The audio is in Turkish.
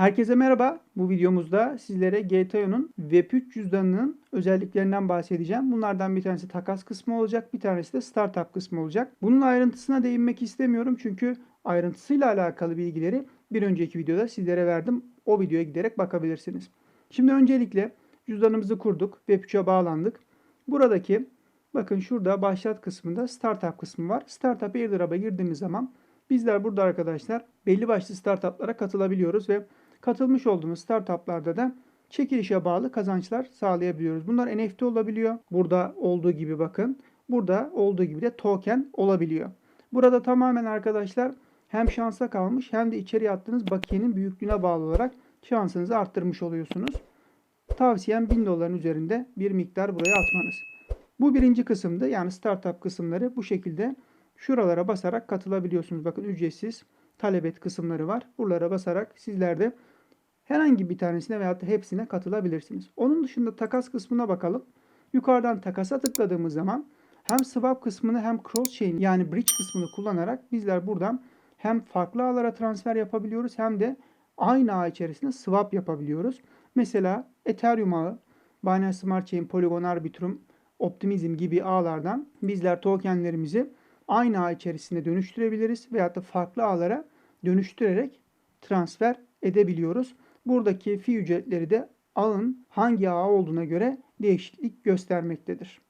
Herkese merhaba. Bu videomuzda sizlere GTO'nun Web3 cüzdanının özelliklerinden bahsedeceğim. Bunlardan bir tanesi takas kısmı olacak, bir tanesi de startup kısmı olacak. Bunun ayrıntısına değinmek istemiyorum çünkü ayrıntısıyla alakalı bilgileri bir önceki videoda sizlere verdim. O videoya giderek bakabilirsiniz. Şimdi öncelikle cüzdanımızı kurduk, Web3'e bağlandık. Buradaki bakın şurada başlat kısmında startup kısmı var. Startup Airdrop'a girdiğimiz zaman bizler burada arkadaşlar belli başlı startuplara katılabiliyoruz ve katılmış olduğumuz startuplarda da çekilişe bağlı kazançlar sağlayabiliyoruz. Bunlar NFT olabiliyor. Burada olduğu gibi bakın. Burada olduğu gibi de token olabiliyor. Burada tamamen arkadaşlar hem şansa kalmış hem de içeriye attığınız bakiyenin büyüklüğüne bağlı olarak şansınızı arttırmış oluyorsunuz. Tavsiyem 1000 doların üzerinde bir miktar buraya atmanız. Bu birinci kısımdı. Yani startup kısımları bu şekilde şuralara basarak katılabiliyorsunuz. Bakın ücretsiz talep et kısımları var. Buralara basarak sizler de herhangi bir tanesine veyahut da hepsine katılabilirsiniz. Onun dışında takas kısmına bakalım. Yukarıdan takasa tıkladığımız zaman hem swap kısmını hem cross chain yani bridge kısmını kullanarak bizler buradan hem farklı ağlara transfer yapabiliyoruz hem de aynı ağ içerisinde swap yapabiliyoruz. Mesela Ethereum ağı, Binance Smart Chain, Polygon, Arbitrum, Optimism gibi ağlardan bizler tokenlerimizi aynı ağ içerisinde dönüştürebiliriz veyahut da farklı ağlara dönüştürerek transfer edebiliyoruz. Buradaki fi ücretleri de ağın hangi ağ olduğuna göre değişiklik göstermektedir.